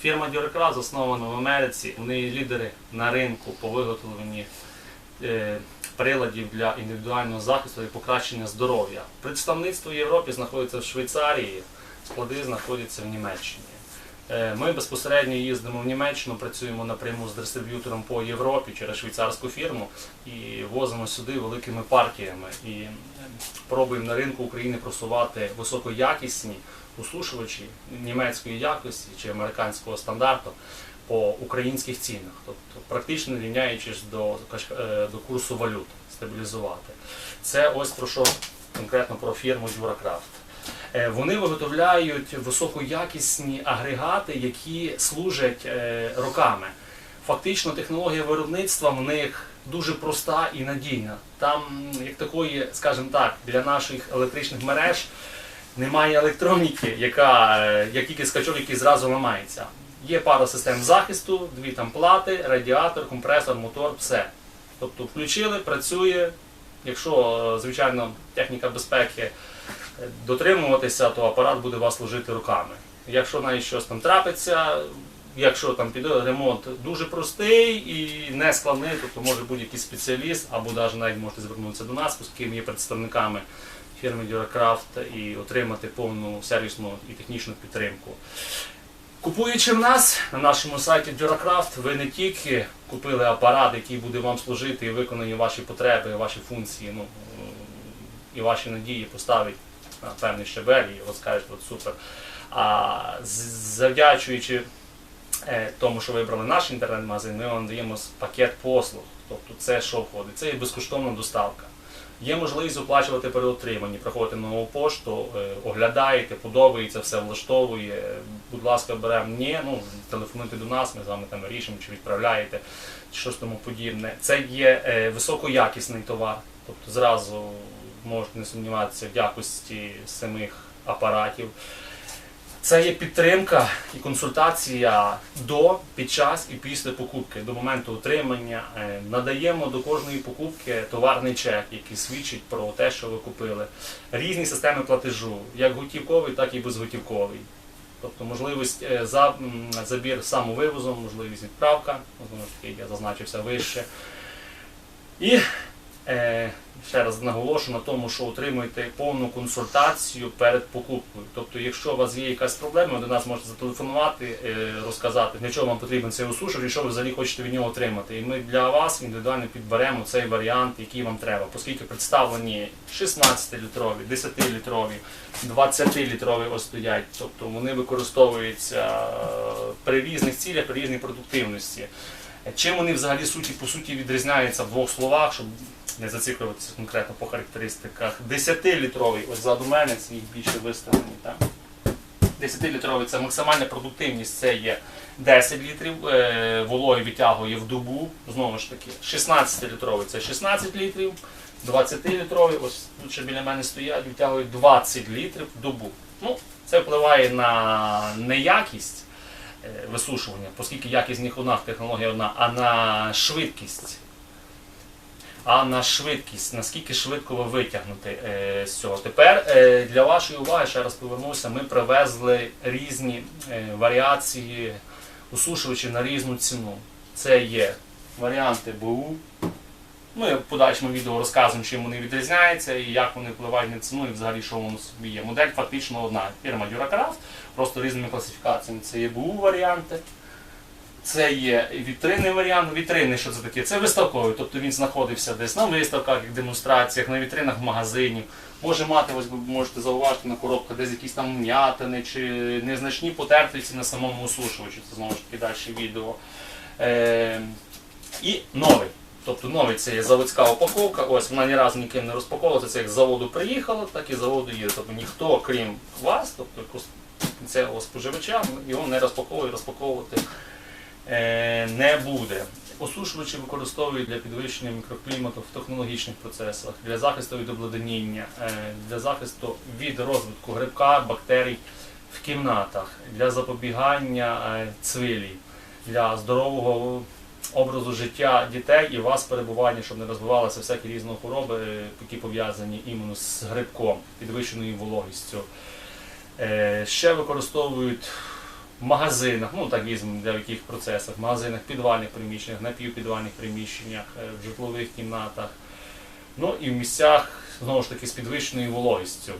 Фірма Дюрекра заснована в Америці. Вони лідери на ринку по виготовленні е, приладів для індивідуального захисту і покращення здоров'я. Представництво в Європі знаходиться в Швейцарії, склади знаходяться в Німеччині. Е, Ми безпосередньо їздимо в Німеччину, працюємо напряму з дистриб'ютором по Європі через швейцарську фірму і возимо сюди великими партіями і е, пробуємо на ринку України просувати високоякісні усушувачі німецької якості чи американського стандарту по українських цінах, тобто практично рівняючись до, е, до курсу валют, стабілізувати. Це ось про що конкретно про фірму Дюракрафт. Е, Вони виготовляють високоякісні агрегати, які служать е, роками. Фактично технологія виробництва в них дуже проста і надійна. Там, як такої, скажімо так, для наших електричних мереж немає електроніки, яка, е, як тільки скачок, який зразу ламається. Є пара систем захисту, дві там плати, радіатор, компресор, мотор, все. Тобто включили, працює. Якщо, звичайно, техніка безпеки дотримуватися, то апарат буде вас служити руками. Якщо навіть щось там трапиться, якщо там піде ремонт дуже простий і не складний, тобто може будь-який спеціаліст, або навіть навіть можете звернутися до нас, оскільки ми є представниками фірми Durakraft і отримати повну сервісну і технічну підтримку. Купуючи в нас на нашому сайті Durakraft, ви не тільки купили апарат, який буде вам служити і виконує ваші потреби, ваші функції, ну, е, і ваші надії поставить певний щабель і от скажете, от супер. А завдячуючи е, тому, що вибрали наш інтернет-магазин, ми вам даємо пакет послуг. Тобто це що входить? Це є безкоштовна доставка. Є можливість оплачувати при отриманні, приходите на нову пошту, е, оглядаєте, подобається, все влаштовує. Будь ласка, беремо ні, ну телефонуйте до нас, ми з вами там рішимо, чи відправляєте, чи щось тому подібне. Це є е, високоякісний товар, тобто зразу можете не сумніватися в якості самих апаратів. Це є підтримка і консультація до, під час і після покупки, до моменту отримання. Е, Надаємо до кожної покупки товарний чек, який свідчить про те, що ви купили. Різні системи платежу, як готівковий, так і безготівковий. Тобто можливість е, за, забір самовивозом, можливість відправка, знову ж таки, я зазначився вище. І е, ще раз наголошу на тому, що отримуєте повну консультацію перед покупкою. Тобто, якщо у вас є якась проблема, ви до нас можете зателефонувати, е, розказати, для чого вам потрібен цей усушувач і що ви взагалі хочете від нього отримати. І ми для вас індивідуально підберемо цей варіант, який вам треба, оскільки представлені 16-літрові, 10-літрові, 20-літрові ось стоять. Тобто вони використовуються е, при різних цілях, при різній продуктивності. Чим вони взагалі суті по суті відрізняються в двох словах, щоб не зациклюватися конкретно по характеристиках. 10-літровий, ось ззаду мене, це більше виставлені. Так? 10-літровий це максимальна продуктивність, це є 10 літрів, е, вологи відтягує в добу, знову ж таки, 16-літровий це 16 літрів, 20-літровий, ось тут ще біля мене стоять, відтягують 20 літрів в добу. Ну, це впливає на неякість е, висушування, оскільки якість них одна, технологія одна, а на швидкість. А на швидкість, наскільки швидко ви витягнути е, з цього. Тепер е, для вашої уваги, ще раз повернуся, ми привезли різні е, варіації усушувачів на різну ціну. Це є варіанти БУ. Ми в подальшому відео розказуємо, чим вони відрізняються і як вони впливають на ціну і взагалі що воно собі є. Модель фактично одна. Фірма Durakraft, просто різними класифікаціями. Це є БУ варіанти. Це є вітринний варіант. Вітрини, що це таке? Це виставковий, тобто він знаходився десь на виставках, демонстраціях, на вітринах магазинів. Може мати, ось ви можете зауважити на коробках, десь якісь там вм'ятини чи незначні потертості на самому осушувачі. Це знову ж таки далі відео. Е, і новий. Тобто новий це є заводська упаковка. Ось вона ні разу ніким не розпаковувалася. Це як з заводу приїхала, так і з заводу їде. Тобто ніхто, крім вас, тобто кінцевого споживача, його не розпаковує, розпаковувати не буде. Осушувачі використовують для підвищення мікроклімату в технологічних процесах, для захисту від обледеніння, е, для захисту від розвитку грибка, бактерій в кімнатах, для запобігання е, цвилій, для здорового образу життя дітей і вас перебування, щоб не розвивалися всякі різні хвороби, е, які пов'язані іменно з грибком, підвищеною вологістю. Е, Ще використовують в магазинах, ну так візьмемо для яких процесах, в магазинах, підвальних приміщеннях, напівпідвальних приміщеннях, е, в житлових кімнатах. Ну і в місцях знову ж таки з підвищеною вологістю.